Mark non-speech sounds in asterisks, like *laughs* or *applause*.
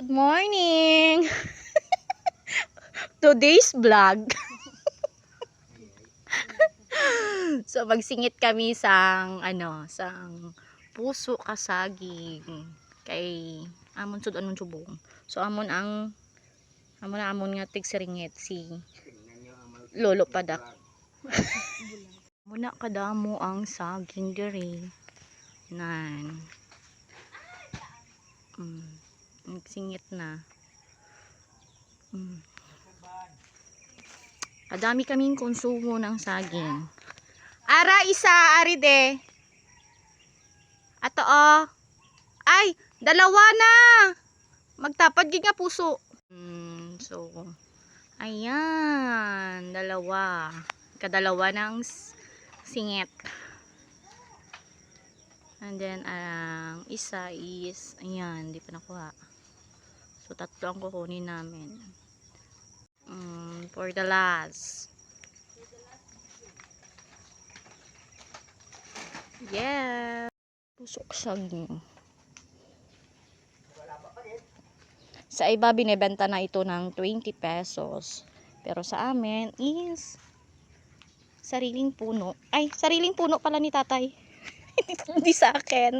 Good morning! *laughs* Today's vlog. *laughs* so, magsingit kami sang, ano, sang puso kasaging kay amon sud anon subong. So, amon ang amon na amon nga tigsiringit si lolo padak. *laughs* Muna kadamo ang saging diri. Nan. Mm. Nagsingit na. Mm. Kadami kaming konsumo ng saging. Ara isa, ari de. Ato oh. Ay, dalawa na. Magtapad gid nga puso. Mm, so, ayan, dalawa. Kadalawa ng singit. And then, ang isa is, ayan, di pa nakuha. So, tatlo ang kukunin namin. Mm, for the last. Yeah. Pusok saging. Sa iba, binibenta na ito ng 20 pesos. Pero sa amin is sariling puno. Ay, sariling puno pala ni tatay. *laughs* Hindi sa akin.